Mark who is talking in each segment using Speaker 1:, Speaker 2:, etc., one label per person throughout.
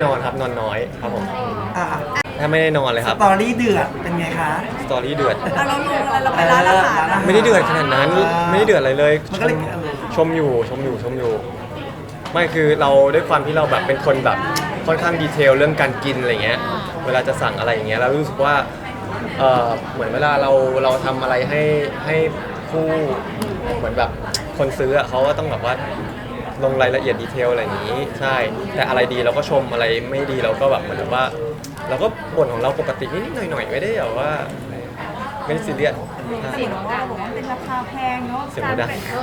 Speaker 1: นอนครับนอนน้อยครับผม
Speaker 2: อะ
Speaker 1: ถ้าไม่ได้นอนเลย
Speaker 2: ส
Speaker 1: ครับ
Speaker 2: ตอรี่เดือดเป็นไงคะ
Speaker 1: สตอรี่เดือด
Speaker 3: เอาเราลงอะไรเราไปร้านอาหารอะ
Speaker 1: ไม่ได้เดือดขนาดนั้นไม่ได้เดือดอะไรเลย
Speaker 2: มันก็เลย
Speaker 1: ชมชมอยู่ชมอยู่ชมอยู่ ไม่คือเราด้วยความที่เราแบบเป็นคนแบบค่อนข้างดีเทลเรื่องการกินอะไรเงี้ย เวลาจะสั่งอะไรอย่างเงี้ยเรารู้สึกว่าเออเหมือนเวลาเราเราทำอะไรให้ให้ผู้เหมือนแบบคนซื้ออะเขาก็ต้องแบบว่า ลงรายละเอียดดีเทลอะไรอย่างนี้ ใช่ แต่อะไรดีเราก็ชมอะไรไม่ดีเราก็แบบเหมือนแบบว่า เราก็บ่นของเราปกตินิดๆหน่อยๆไม่ได้แบบว่า ไม่ได้ซีเรียส
Speaker 3: เสียงว่าบอกว่าเป็นราคาแพงเนาะ
Speaker 1: เสียงไม่ดัง
Speaker 3: การเป็นเอ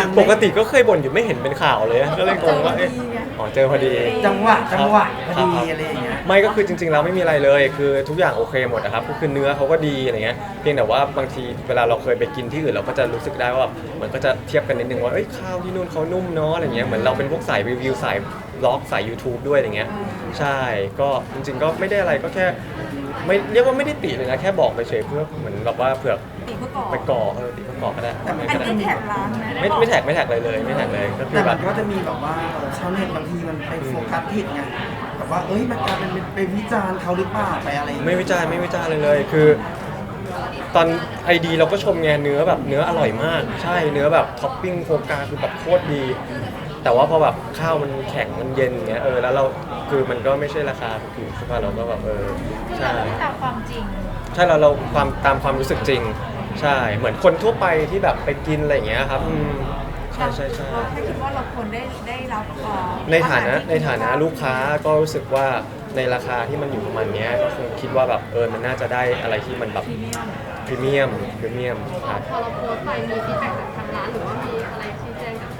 Speaker 3: อ
Speaker 1: ปกติก็เคยบ่นอยู่ไม่เห็นเป็นข่าวเลยก็เลยงงว่าเอ๊ะอ๋อเจอพอดี
Speaker 2: จังหวะจังหวะพอ
Speaker 1: ครับ
Speaker 2: ดี
Speaker 1: ครับ
Speaker 2: อะไรอย่างเงี้ย
Speaker 1: ไม่ก็คือจริงๆแล้วไม่มีอะไรเลย คือทุกอย่างโอเคหมดนะครับก็คือเนื้อเขาก็ดีอะไรเงี้ยเพียงแต่ว่าบางทีเวลาเราเคยไปกินที่อื่นเราก็จะรู้สึกได้ว่าเหมือนก็จะเทียบกันนิดนึงว่าเอ้ยข้าวที่นู่นเขานุ่มเนาะอะไรเงี้ยเหมือนเราเป็นพวกสายรีวิวสาย บล็อกสาย YouTube ด้วยอะไรเงี้ยใช่ก็จริง ๆ ก็ไม่ได้อะไรก็แค่ไม่เรียกว่าไม่ได้ติเลยนะแค่บอกเฉยๆเพื่อเหมือนแบบว่าเผื่อ
Speaker 3: ตีเพื่อก่อ
Speaker 1: ไปก่อเออติดเพื่อก่อก็ได้
Speaker 2: แต่มัน
Speaker 3: อัน
Speaker 1: ก็ได้
Speaker 3: นี้แท็กร้านไหม
Speaker 1: ไม่ไม่แท็กไม่แท็กเลยเลยไม่แท็กเลยก็คือ
Speaker 2: แต่
Speaker 1: แบ
Speaker 2: มั
Speaker 1: บ
Speaker 2: นก็จะมีแบบว่าเออชาวเน็ตบางทีมันไปโฟกัสผิดไงแบบว่าเอ้ยมันกลายเป็นไปวิจารณ์เขาหรือเปล่าไปอะไรอย่าง
Speaker 1: ไม่
Speaker 2: เงี้ย
Speaker 1: วิจารณ์ไม่วิจารณ์เลยเลย คือ ตอนไอดีเราก็ชมไงเนื้อแบบเนื้ออร่อยมาก ใช่เนื้อแบบท็อปปิ้งโฟกาคือแบบโคตรดี แต่ว่าพอแบบข้าวมันแข็งมันเย็นอย่างเงี้ยเออแล้วเราคือมันก็ไม่ใช่ราคาถูกใช่ป่ะเราก็แบบเออใช่
Speaker 3: ตามความจริง
Speaker 1: ใช่เราเราความตามความรู้สึกจริง ใช่เหมือนคนทั่วไปที่แบบไปกินอะไรอย่างเงี้ยครับอืมใช่ใช่ใช่
Speaker 3: เราคิดว่าเราควรได้ได้รับเอ่อ
Speaker 1: ในฐานะ
Speaker 3: อหรที่
Speaker 1: ในฐานะลูกค้าก็รู้สึกว่าในราคาที่มันอยู่ประมาณเนี้ยก็คงคิดว่าแบบเออมันน่าจะได้อะไรที่มันแบบ
Speaker 3: พรีเมียม
Speaker 1: พรีเมียมพรีเมียมครับ
Speaker 4: พอเราโพสต์ไปมีฟีดแบ็กจากทางร้านหรือว่ามีอะไรชี้แจงกับ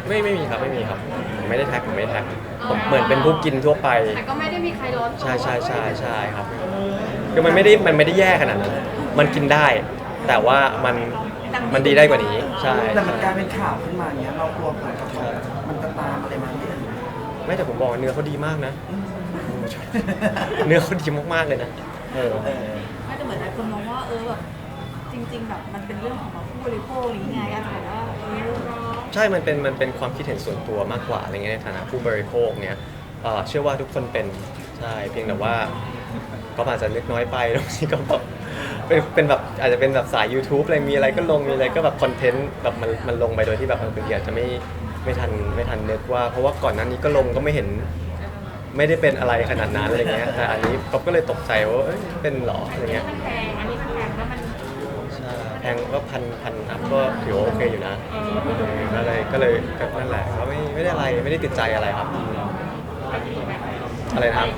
Speaker 1: ไม่ไม่มีครับไม่มีครับผมไม่ได้แท็กผมไม่ได้แท็กผมเหมือนเป็นผู้กินทั่วไป
Speaker 4: แต่ก็ไม่ได้มีใครร้อนตัว
Speaker 1: ใช่ใช่ใช่ใช่ครับคือมันไม่ได้มันไม่ได้แย่ขนาดนั้นมันกินได้ แต่ว่ามันมันดีได้กว่านี้ใช่
Speaker 2: แต่มันกลายเป็นข่าวขึ้นมาอย่างเงี้ยเรากลัวผลกระทบมันจะตามอะไรมาไม่ได้
Speaker 1: ไม่แต่ผมบอกว่าเนื้อเขาดีมากนะ เนื้อเขาดีมากๆเลยนะเออ
Speaker 2: เออ
Speaker 3: ไม่แต่เหมือนหลายคนมองว่าเออแบบจริง ๆ แบบมันเป็นเรื่องของแบบผู้บริโภคหรือไงอาจจะแบบว่าเออ
Speaker 1: ใช่มันเป็นมันเป็นความคิดเห็นส่วนตัวมากกว่าอะไรเงี้ยในฐานะผู้บริโภคเนี่ยเอ่อเชื่อว่าทุกคนเป็นใช่เพียงแต่ว่าก็อาจจะเล็กน้อยไปบางทีก็แบบเป็นเป็นแบบอาจจะเป็นแบบสาย YouTube อะไรมีอะไรก็ลงมีอะไรก็แบบคอนเทนต์แบบมันมันลงไปโดยที่แบบบางทีอาจจะไม่ไม่ทันไม่ทันนึกว่า เพราะว่าก่อนหน้านี้ก็ลงก็ไม่เห็น ไม่ได้เป็นอะไรขนาดนั้นอะไรเงี้ยแต่อันนี้ก็เลยตกใจว่าเอ้ยเป็นเหรออะไรเงี้ย
Speaker 4: มันแพงอันนี้ ง
Speaker 1: ก็พันพันอัพก็ถือว่าโอเคอยู่นะก็เลยก็เลยก็นั่นแหละก็ไม่ไม่ได้อะไรไม่ได้ติดใจอะไรครับ อะไรนะครับ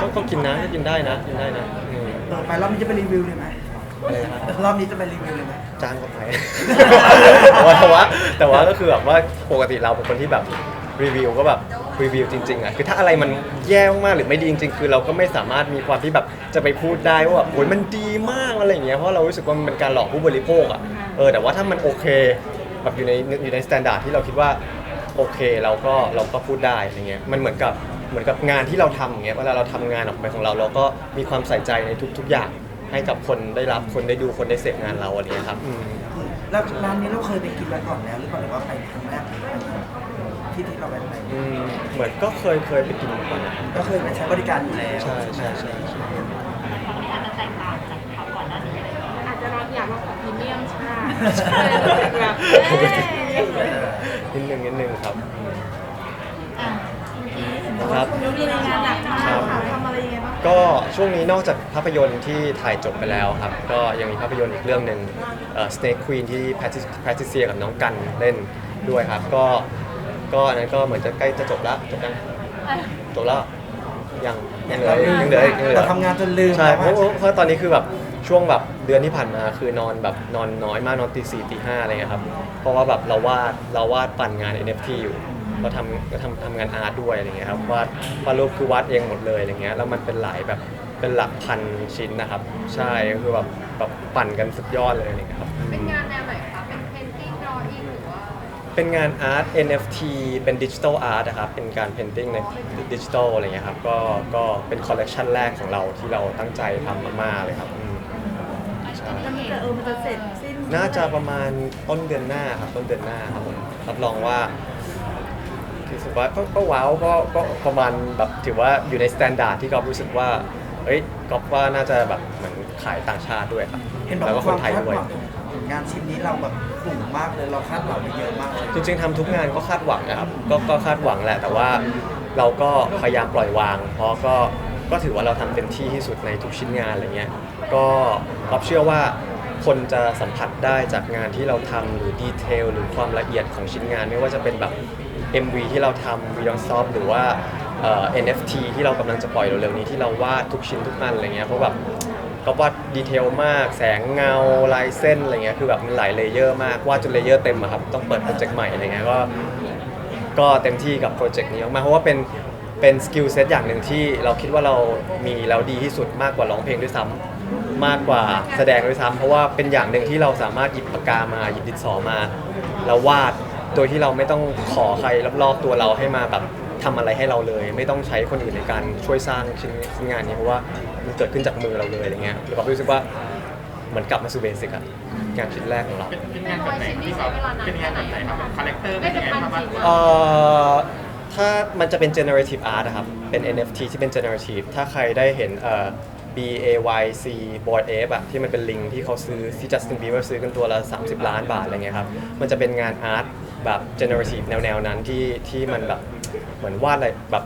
Speaker 1: ก็ก็กินนะก็กินได้นะกินได้นะอืม
Speaker 2: ต่อไปรอบนี้จะไปรีวิวเลยไหม
Speaker 1: อะไรนะครับ
Speaker 2: รอบนี้จะไปรีวิวเลยไหม
Speaker 1: จ้างก็ไป แต่ว่าแต่ว่าแต่ว่าก็คือแบบว่าปกติเราเป็นคนที่แบบรีวิวก็แบบ รีวิวจริงๆอะคือถ้าอะไรมันแย่มากๆหรือไม่ดีจริง ๆ คือเราก็ไม่สามารถมีความที่แบบจะไปพูดได้ว่าแบบโอ้ยมันดีมากอะไรอย่างเงี้ยเพราะเรารู้สึกว่ามันเป็นการหลอกผู้บริโภคอะเออแต่ว่าถ้ามันโอเคแบบอยู่ในอยู่ในมาตรฐานที่เราคิดว่าโอเคเราก็เราก็พูดได้อะไรเงี้ยมันเหมือนกับเหมือนกับงานที่เราทำอย่างเงี้ยเวลาเราทำงานออกไปของเรา เราก็มีความใส่ใจในทุก ๆ อย่างให้กับคนได้รับคนได้ดูคนได้เสพงานเราอะไรเงี้ยครับอืม
Speaker 2: แล้วร้านนี้เราเคยไปกินมาก่อนแล้วหรือเปล่าหรือว่าไปครั้งแรกที่ที่เราไปไป
Speaker 1: อืมเหมือนก็เคยเคยไปกินมาก่อนนะครับ
Speaker 2: ก็เคยไปใช้บริการอยู่แล้ว
Speaker 1: ใช่ใช่ใช่ใช่
Speaker 4: อาจจะแตกต่างจากคราวก่อนหน้านี้อะไรอย่างเงี้ยอาจจะเราอยากมาขอพรีเมียมใช่ไหมแบบ
Speaker 1: นิดนึงนิดนึงครับอืม
Speaker 3: อะ
Speaker 1: ครับ
Speaker 3: ดูดีในงานหนักมาก
Speaker 1: ครับ ก็ช่วงนี้นอกจากภาพยนตร์ที่ถ่ายจบไปแล้วครับ ก็ยังมีภาพยนตร์อีกเรื่องหนึ่งเอ่อ Snake Queen ที่แพทริเซียกับน้องกันเล่นด้วยครับ ก็ก็อันนั้นก็เหมือนจะใกล้จะจบแล้วจบยังจบแล้วยังยังเหลือยังเหลือยังเหลือ
Speaker 2: เราทำงานจนลืม
Speaker 1: ใช่
Speaker 2: แล้ว
Speaker 1: เพ
Speaker 2: ว่า
Speaker 1: ราะเพราะตอนนี้คือแบบช่วงแบบเดือนที่ผ่านมาคือนอนแบบนอนน้อยมากนอนตีสี่ตีห้าอะไรเงี้ยครับ เพราะว่าแบบเราวาดเราวาดปั่นงาน NFT อยู่ เราทำเราทำทำงานอาร์ตด้วยอะไรเงี้ยครับวาดวาดรูปคือวาดเองหมดเลยอะไรเงี้ยแล้วมันเป็นหลายแบบเป็นหลักพันชิ้นนะครับ ใช่ก็คือแบบแบบปั่นกันสุดยอดเลยอะไรเงี้ยครับ
Speaker 4: เป็นงานแนวไหนคะ เป็น painting drawing หรือว่า
Speaker 1: เป็นงานอาร์ต NFT เป็นดิจิทัลอาร์ตนะครับ เป็นการเพนติ้งในดิจิทัลอะไรเงี้ยครับ ก็ ก็เป็นคอลเลกชันแรกของเราที่เราตั้งใจทำมากๆเลยครับอืมใช่
Speaker 3: มันจะเออมันจะเสร็จสิ้น
Speaker 1: น่าจะประมาณต้นเดือนหน้าครับต้นเดือนหน้าครับผมรับรองว่า ที่สุดว่าก็ก็ว้าวก็ก็ประมาณแบบถือว่าอยู่ในสแตนดาร์ดที่ก๊อฟรู้สึกว่าเอ้ยก๊อฟว่าน่าจะแบบเหมือนขายต่างชาติด้วยครับ
Speaker 2: เห็นบอก
Speaker 1: แล้วก็
Speaker 2: ว่า
Speaker 1: ค
Speaker 2: คนวาม
Speaker 1: ไทย
Speaker 2: คาด
Speaker 1: ด้
Speaker 2: ห
Speaker 1: วย
Speaker 2: วังผลงานชิ้นนี้เราแบบสูงมากเลยเราคาดหวังไปเยอะมากเลย
Speaker 1: จริงๆทำทุกงานก็คาดหวังนะครับก็ก็คาดหวังแหละ แต่ว่าเราก็พยายามปล่อยวาง เพราะก็ก็ถือว่าเราทำเต็มที่ที่สุดในทุกชิ้นงานอะไรเงี้ยก็ก๊อฟเชื่อว่าคนจะสัมผัสได้จากงานที่เราทำหรือดีเทลหรือความละเอียดของชิ้นงาน ไม่ว่าจะเป็นแบบ MV ที่เราทำ We Don't Stop หรือว่าเอ่อ NFT ที่เรากำลังจะปล่อยเร็วๆนี้ที่เราวาดทุกชิ้นทุกอันอะไรเงี้ยเพราะแบบก็วาดดีเทลมาก แสงเงาลายเส้นอะไรเงี้ยคือแบบมันหลายเลเยอร์มากวาดจนเลเยอร์เต็มอะครับต้องเปิดโปรเจกต์ใหม่อะไรเงี้ยก็ก็เต็มที่กับโปรเจกต์นี้มากๆเพราะว่าเป็นเป็นสกิลเซตอย่างหนึ่งที่เราคิดว่าเรามีแล้วดีที่สุดมากกว่าร้องเพลงด้วยซ้ำมากกว่าแสดงด้วยซ้ำเพราะว่าเป็นอย่างหนึ่งที่เราสามารถหยิบปากกามาหยิบดินสอมา แล้ววาด โดยที่เราไม่ต้องขอใครรอบๆตัวเราให้มาแบบทำอะไรให้เราเลย ไม่ต้องใช้คนอื่นในการช่วยสร้างชิ้นชิ้นงานนี้เพราะว่ามันเกิดขึ้นจากมือเราเลยอะไรเงี้ยแล้วก็รู้สึกว่าเหมือนกลับมาสู่เบสิกอะงานชิ้นแรกของเรา
Speaker 5: เป็นเป็นงานแบบไหนที่แบบเป็นงานแบบไหนครับคาแรคเตอร์เป็นยังไงบ้างครับ
Speaker 1: เอ่อถ้ามันจะเป็น generative art นะครับเป็น NFT ที่เป็น generative ถ้าใครได้เห็นเอ่อ B A Y C Board Ape อะที่มันเป็นลิงที่เขาซื้อที่ Justin Bieber ซื้อกันตัวละ 30 ล้านบาทอะไรเงี้ยครับมันจะเป็นงานอาร์ต แบบ generative แนวๆนั้นที่ที่มันแบบเหมือนวาดอะไรแบบ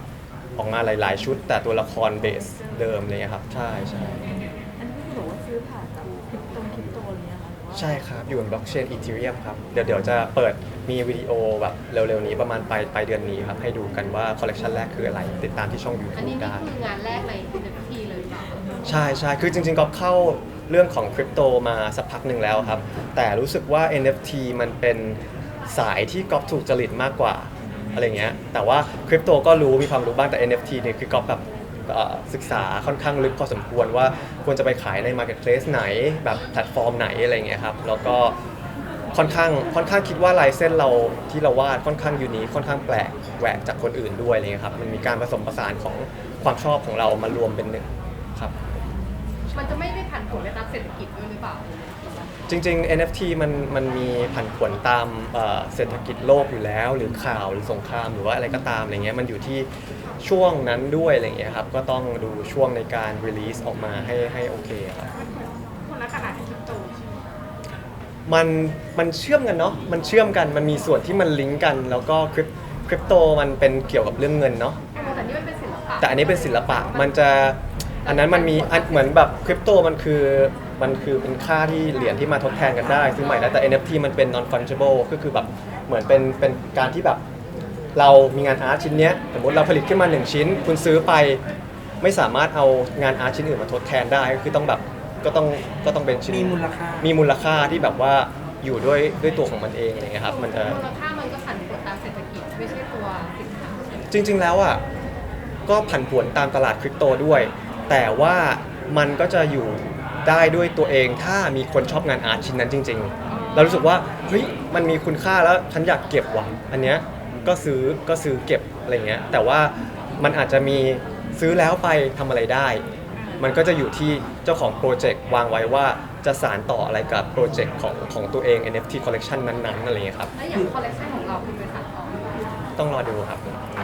Speaker 1: ออกมาหลาย ๆ ชุด แต่ตัวละครเบสเดิมอะไรเงี้ยครับ ใช่ใช่
Speaker 3: อันนี้ก็คือบอกว่าซื้อผ่านกับคริปโตคริปโตอะไรเงี้ยค่ะหรือว่า
Speaker 1: ใช่ครับอยู่บนบล็อกเชนอีเทเรียมครับ เดี๋ยวเดี๋ยวจะเปิดมีวิดีโอแบบเร็ว ๆ นี้ประมาณปลายปลายเดือนนี้ครับ ให้ดูกันว่าคอลเลกชันแรกคืออะไร ติดตามที่ช่อง
Speaker 4: อัน
Speaker 1: YouTube
Speaker 4: นี้นี่
Speaker 1: ได้
Speaker 4: คืองานแรกใน NFT เลยหรือเปล่า
Speaker 1: ใช่ใช่คือจริงๆก็เข้าเรื่องของคริปโตมาสักพักหนึ่งแล้วครับ แต่รู้สึกว่า NFT มันเป็น สายที่ก๊อฟถูกจริตมากกว่าอะไรเงี้ยแต่ว่าคริปโตก็รู้มีความรู้บ้างแต่ NFT เนี่ยคือก๊อฟแบบศึกษาค่อนข้างลึกพอสมควรว่าควรจะไปขายใน Marketplace ไหน แบบแพลตฟอร์มไหนอะไรเงี้ยครับแล้วก็ค่อนข้างค่อนข้างคิดว่าลายเส้นเราที่เราวาดค่อนข้างยูนิคค่อนข้างแปลกแหวกจากคนอื่นด้วยอะไรเงี้ยครับมันมีการผสมผสานของความชอบของเรามารวมเป็นหนึ่งครับ
Speaker 4: มันจะไม่ได้ผันผวนไปตามเศรษฐกิจด้วยหรือเปล่า
Speaker 1: จริง ๆ NFT มันมันมีผันผวนตามเอ่อเศรษฐกิจโลกอยู่แล้ว หรือข่าวหรือสงครามหรือว่าอะไรก็ตามอะไรเงี้ยมันอยู่ที่ช่วงนั้นด้วยอะไรเงี้ยครับก็ต้องดูช่วงในการ release ออกมาให้ให้โอเคครับ
Speaker 4: คนละขนาดคริปโตใช่ไหม
Speaker 1: มันมันเชื่อมกันเนาะ มันเชื่อมกัน มันมีส่วนที่มันลิงก์กัน แล้วก็คริปคริปโตมันเป็นเกี่ยวกับเรื่องเงินเนาะ
Speaker 4: แต่นี่มันเป็นศิลปะ
Speaker 1: แต่อันนี้เป็นศิลปะ มันจะ อันนั้นมันมีอันเหมือนแบบคริปโตมันคือ มันคือเป็นค่าที่เหรียญที่มาทดแทนกันได้ซื้อใหม่ได้แต่ NFT มันเป็น non fungible ก็คือแบบเหมือนเป็นเป็นการที่แบบเรามีงานอาร์ตชิ้นเนี้ยสมมติเราผลิตขึ้นมา 1 ชิ้น คุณซื้อไปไม่สามารถเอางานอาร์ตชิ้นอื่นมาทดแทนได้ก็คือต้องแบบก็ต้องก็ต้องเป็นชิ้น
Speaker 2: มีมูลค่า
Speaker 1: มีมูลค่าที่แบบว่าอยู่ด้วยด้วยตัวของมันเองอะไรเงี้ยครับมันจะ
Speaker 4: มูลค่ามันก็ผันผวนตามเศรษฐกิจไม่ใช่ตัวสินค้าใช่ไหม
Speaker 1: จริง ๆแล้วอะก็ผันผวนตามตลาดคริปโตด้วย แต่ว่ามันก็จะอยู่ ได้ด้วยตัวเอง ถ้ามีคนชอบงานอาร์ตชิ้นนั้นจริง ๆ เรารู้สึกว่าเฮ้ยมันมีคุณค่าแล้วฉันอยากเก็บว่ะอันเนี้ยก็ซื้อก็ซื้อเก็บอะไรเงี้ยแต่ว่ามันอาจจะมีซื้อแล้วไปทำอะไรได้ มันก็จะอยู่ที่เจ้าของโปรเจกต์วางไว้ว่าจะสารต่ออะไรกับโปรเจกต์ของของตัวเอง NFT collection นั้นๆอะไรเงี้ยครับ
Speaker 4: แล้วอย่างคอลเลคชันของเราคือเป็นสัตว์ต่อ
Speaker 1: ต้องรอดูครับ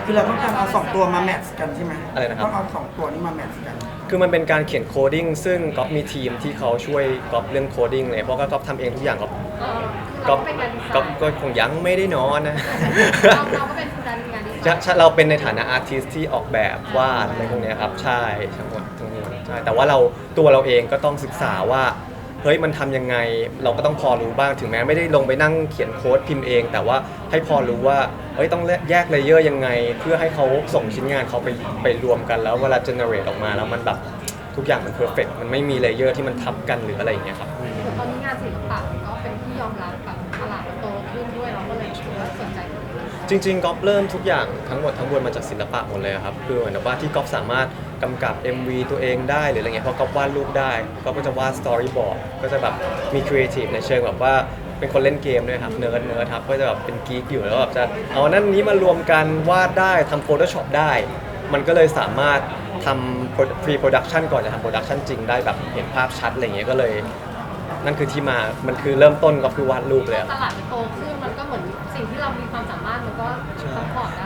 Speaker 2: คือเราต้องการเอาสองตัวมาแมทช์กันใช่ไหม
Speaker 1: อะไรนะครับ
Speaker 2: ต้องเอาสองตัวนี้มาแมทช์กัน
Speaker 1: คือมันเป็นการเขียนโคดิ้งซึ่งก๊อฟมีทีมที่เขาช่วยก๊อฟเรื่องโคดิ้งเลยเพราะก็ก๊อฟทำเองทุกอย่างก๊อฟ
Speaker 4: เออคือ
Speaker 1: ก๊
Speaker 4: เรา
Speaker 1: อฟ
Speaker 4: ก็เป็นงานดีไซ
Speaker 1: ก๊อฟ
Speaker 4: น์
Speaker 1: ก็คงยังไม่ได้นอนนะ
Speaker 4: เราเราก็เป็นผู้ดันงานดีไซ
Speaker 1: จะ
Speaker 4: น์
Speaker 1: จะเราเป็นในฐานะอาร์ติสที่ออกแบบวาดอะไรพวกเนี้ยครับ ใช่ทั้งหมดทั้งมวลใช่แต่ว่าเราตัวเราเองก็ต้องศึกษาว่า เฮ้ยมันทำยังไงเราก็ต้องพอรู้บ้างถึงแม้ไม่ได้ลงไปนั่งเขียนโค้ดพิมพ์เอง แต่ว่าให้พอรู้ว่าเฮ้ยต้องแยกเลเยอร์ยังไง เพื่อให้เขาส่งชิ้นงานเขาไปไปรวมกันแล้วเวลาเจเนเรตออกมาแล้วมันแบบทุกอย่างมันเพอร์เฟกมันไม่มีเลเยอร์ที่มันทับกันหรืออะไรอย่างเงี้ยครับ
Speaker 4: ตอนนี้งานศิลปะก็เป็นที่ยอมรับแบบตลาดโตขึ้นด้วยเราก็เลยคิดว่าสนใจตรงนี้
Speaker 1: จริงๆก๊อฟเริ่มทุกอย่างทั้งหมดทั้งมวลมาจากศิลปะหมดเลยครับคือเหมือนกับว่าที่ก๊อฟสามารถ กำกับ MV ตัวเองได้หรืออะไรเงี้ยเพราะก๊อฟวาดรูปได้ก๊อฟก็จะวาดสตอรี่บอร์ดก็จะแบบมีครีเอทีฟในเชิงแบบว่าเป็นคนเล่นเกมด้วยครับเนิร์ดเนิร์ดครับก็จะแบบเป็นกีกอยู่แล้วแบบจะเอานั่นนี้มารวมกันวาดได้ทำ Photoshop ได้ มันก็เลยสามารถทำ pre production ก่อนจะทำ production จริงได้แบบเห็นภาพชัดอะไรเงี้ยก็เลย นั่นคือที่มา มันคือเริ่มต้นก็คือวาดรูปเลย
Speaker 4: ตลาดมันโตขึ้น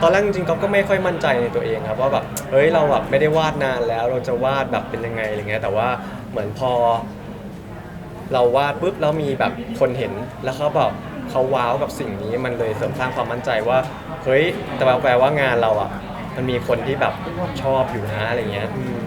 Speaker 1: ตอนแรกจริงๆก๊อฟก็ไม่ค่อยมั่นใจในตัวเองครับว่าแบบเฮ้ยเราแบบไม่ได้วาดนานแล้วเราจะวาดแบบเป็นยังไงอะไรเงี้ยแต่ว่าเหมือนพอ เราวาดปุ๊บแล้วมีแบบคนเห็นแล้วเขาแบบเขาว้าวกับสิ่งนี้มันเลยเสริมสร้างความมั่นใจว่าเฮ้ยแต่แปลว่างานเราอะมันมีคนที่แบบชอบอยู่นะอะไรเงี้ยอืม